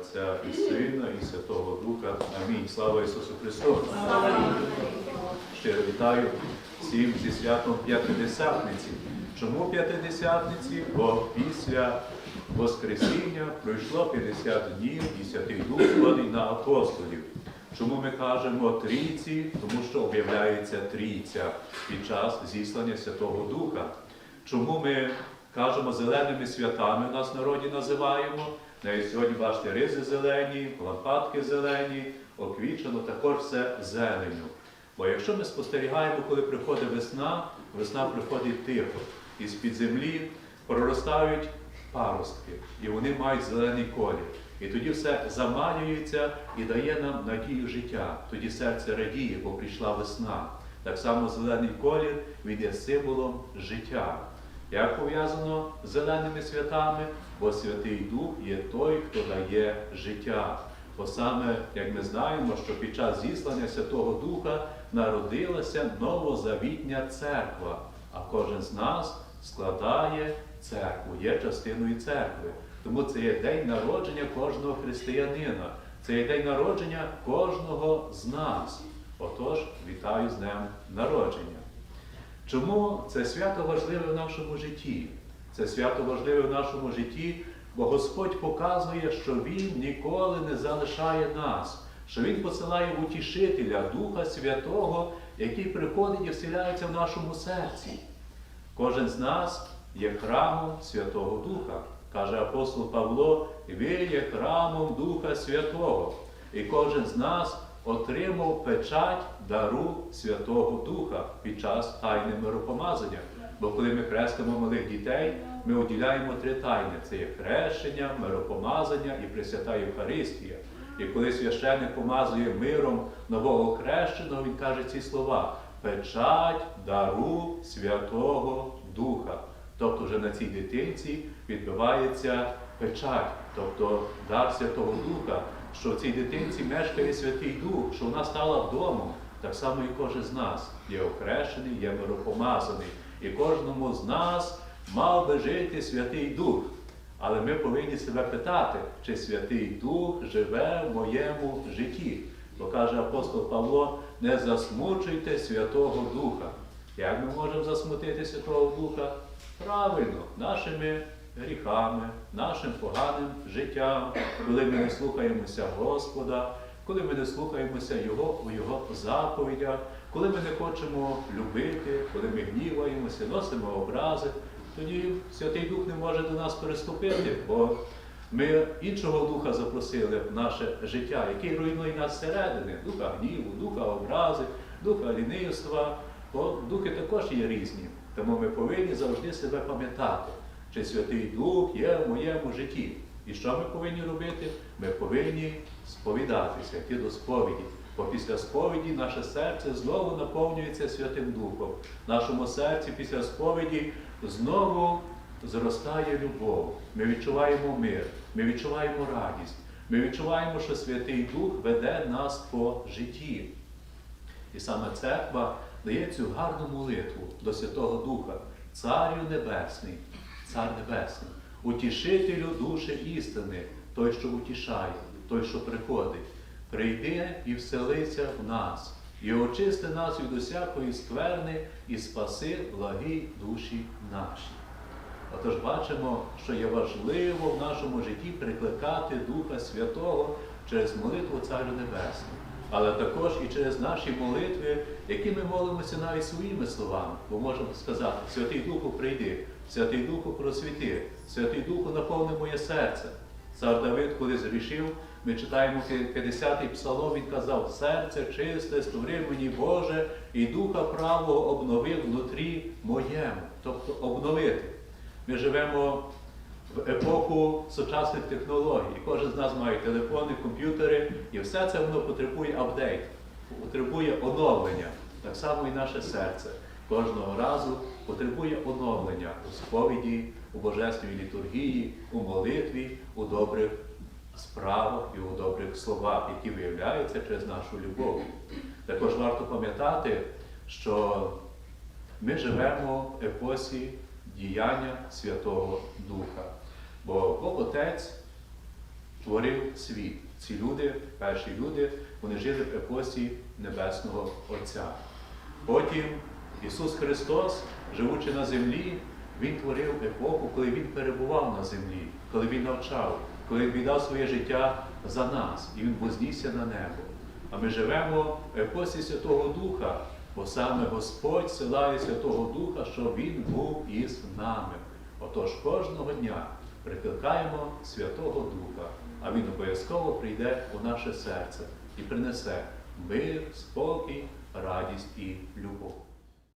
Отця і Сина, і Святого Духа. Амінь. Слава Ісусу Христу! Щиро вітаю всім зі святом П'ятидесятниці. Чому П'ятидесятниці? Бо після Воскресіння пройшло 50 днів і Святий Дух сходить на апостолів. Чому ми кажемо трійці? Тому що об'являється трійця під час зіслання Святого Духа. Чому ми кажемо зеленими святами, нас народі називаємо? Навіть сьогодні бачите ризи зелені, лампадки зелені, оквічено також все зеленю. Бо якщо ми спостерігаємо, коли приходить весна, весна приходить тихо, і з-під землі проростають паростки, і вони мають зелений колір. І тоді все заманюється і дає нам надію життя. Тоді серце радіє, бо прийшла весна. Так само зелений колір він є символом життя. Як пов'язано з зеленими святами, бо Святий Дух є той, хто дає життя. Бо саме, як ми знаємо, що під час зіслання Святого Духа народилася новозавітня церква, а кожен з нас складає церкву, є частиною церкви. Тому це є день народження кожного християнина, це є день народження кожного з нас. Отож, вітаю з днем народження. Чому це свято важливе в нашому житті? Це свято важливе в нашому житті, бо Господь показує, що Він ніколи не залишає нас, що Він посилає утішителя, Духа Святого, який приходить і вселяється в нашому серці. Кожен з нас є храмом Святого Духа. Каже апостол Павло, ви є храмом Духа Святого. І кожен з нас отримав печать дару Святого Духа під час тайни миропомазання. Бо коли ми хрестимо малих дітей, ми уділяємо три тайни: це є хрещення, миропомазання і Пресвята Євхаристія. І коли священник помазує миром нового хрещеного, він каже ці слова: печать дару Святого Духа. Тобто вже на цій дитинці відбувається печать, тобто дар Святого Духа, що цій дитинці мешкає Святий Дух, що вона стала домом, так само і кожен з нас є охрещений, є миропомазаний. І кожному з нас мав би жити Святий Дух. Але ми повинні себе питати, чи Святий Дух живе в моєму житті. Бо каже апостол Павло, не засмучуйте Святого Духа. Як ми можемо засмутити Святого Духа? Правильно, нашими гріхами, нашим поганим життям, коли ми не слухаємося Господа, коли ми не слухаємося Його у Його заповідях, коли ми не хочемо любити, коли ми гніваємося, носимо образи, тоді Святий Дух не може до нас переступити, бо ми іншого духа запросили в наше життя, який руйнує нас зсередини, духа гніву, духа образи, духа лінивства, бо духи також є різні. Тому ми повинні завжди себе пам'ятати, чи Святий Дух є в моєму житті. І що ми повинні робити? Ми повинні сповідатися, йти до сповіді. Бо після сповіді наше серце знову наповнюється Святим Духом. В нашому серці після сповіді знову зростає любов. Ми відчуваємо мир, ми відчуваємо радість, ми відчуваємо, що Святий Дух веде нас по житті. І саме церква дає цю гарну молитву до Святого Духа, Царю Небесний, Цар Небесний, утішителю душі істини, той, що утішає, той, що приходить, прийди і вселися в нас, і очисти нас від усякої скверни, і спаси благі душі наші. Отож бачимо, що є важливо в нашому житті прикликати Духа Святого через молитву Царю Небесного, але також і через наші молитви, які ми молимося навіть своїми словами, бо можемо сказати, Святий Духу прийди, Святий Духу просвіти, Святий Духу наповни моє серце. Цар Давид, коли зрішив, ми читаємо 50-й псалом, він казав, серце чисте, створи мені Боже, і духа правого обновив внутрі моєму, тобто обновити. Ми живемо в епоху сучасних технологій. Кожен з нас має телефони, комп'ютери, і все це воно потребує апдейт, потребує оновлення. Так само і наше серце кожного разу потребує оновлення у сповіді, у божественній літургії, у молитві, у добрих справах і у добрих словах, які виявляються через нашу любов. Також варто пам'ятати, що ми живемо в епосі діяння Святого Духа. Бо Бог Отець творив світ. Ці люди, перші люди, вони жили в епосі Небесного Отця. Потім Ісус Христос, живучи на землі, Він творив епоху, коли Він перебував на землі, коли Він навчав, коли Він віддав своє життя за нас, і Він вознісся на небо. А ми живемо в епосі Святого Духа, бо саме Господь силає Святого Духа, щоб Він був із нами. Отож кожного дня прикликаємо Святого Духа, а Він обов'язково прийде у наше серце і принесе мир, спокій, радість і любов.